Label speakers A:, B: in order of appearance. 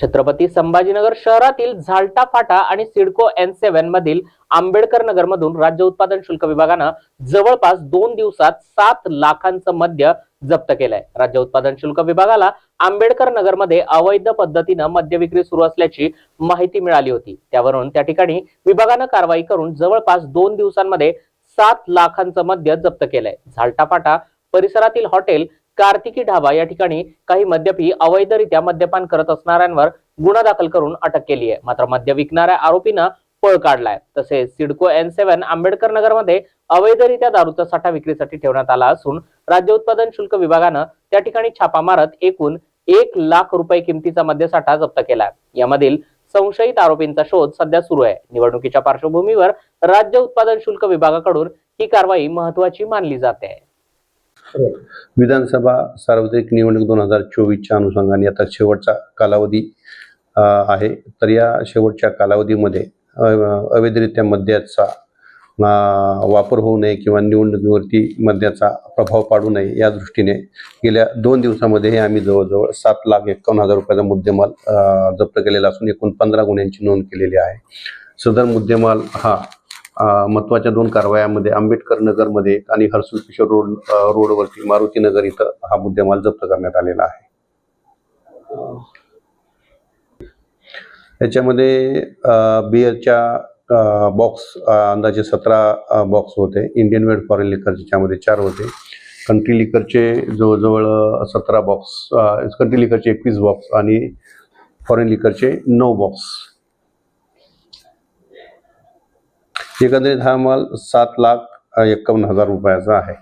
A: छत्रपती संभाजीनगर शहरातील झाल्टा फाटा आणि CIDCO N seven मधील आंबेडकर नगर मधून राज्य उत्पादन शुल्क विभागानं जवळपास दोन दिवसात सात लाखांचं मद्य जप्त केलंय. राज्य उत्पादन शुल्क विभागाला आंबेडकर नगरमध्ये अवैध पद्धतीनं मद्य विक्री सुरू असल्याची माहिती मिळाली होती. त्यावरून त्या ठिकाणी विभागानं कारवाई करून जवळपास दोन दिवसांमध्ये सात लाखांचं मद्य जप्त केलंय. झालटा फाटा परिसरातील हॉटेल कार्तिकी ढाबा या ठिकाणी काही मद्यपी अवैधरित्या मद्यपान करत असणाऱ्यांवर गुन्हा दाखल करून अटक केली आहे. मात्र मद्य विकणाऱ्या आरोपीनं पळ काढलाय. तसेच सिडको एन सेव्हन आंबेडकर नगरमध्ये अवैधरित्या दारूचा साठा विक्रीसाठी ठेवण्यात आला असून राज्य उत्पादन शुल्क विभागानं त्या ठिकाणी छापा मारत एकूण एक लाख रुपये किमतीचा मद्यसाठा जप्त केलाय यामधील संशयित आरोपींचा शोध सध्या सुरू आहे. निवडणुकीच्या पार्श्वभूमीवर राज्य उत्पादन शुल्क विभागाकडून ही कारवाई महत्वाची मानली जाते.
B: विधानसभा सार्वत्रिक निवडणूक दोन हजार चोवीसच्या अनुषंगाने आता शेवटचा कालावधी आहे. तर या शेवटच्या कालावधीमध्ये अवैधरित्या मद्याचा वापर होऊ नये किंवा निवडणुकीवरती मद्याचा प्रभाव पाडू नये या दृष्टीने गेल्या दोन दिवसामध्ये हे आम्ही जवळजवळ सात लाख एकावन्न हजार रुपयाचा मुद्देमाल जप्त केलेला असून एकूण पंधरा गुन्ह्यांची नोंद केलेली आहे. सदर मुद्देमाल हा महत्त्वाच्या दोन कारवायामध्ये आंबेडकर नगरमध्ये आणि हर्सुल किशोर रोड रोडवरती मारुती नगर इथं हा मुद्देमाल जप्त करण्यात आलेला आहे. याच्यामध्ये बिअरच्या बॉक्स अंदाजे सतरा बॉक्स होते. इंडियन वेड फॉरेन लिकरचे त्यामध्ये चार होते. कंट्री लिकरचे जवळजवळ सतरा बॉक्स कंट्री लिकरचे एकवीस बॉक्स आणि फॉरेन लिकरचे नऊ बॉक्स एकंदरीत हा माल सात लाख एक्कावन्न एकावन्न हजार रुपयाचा आहे.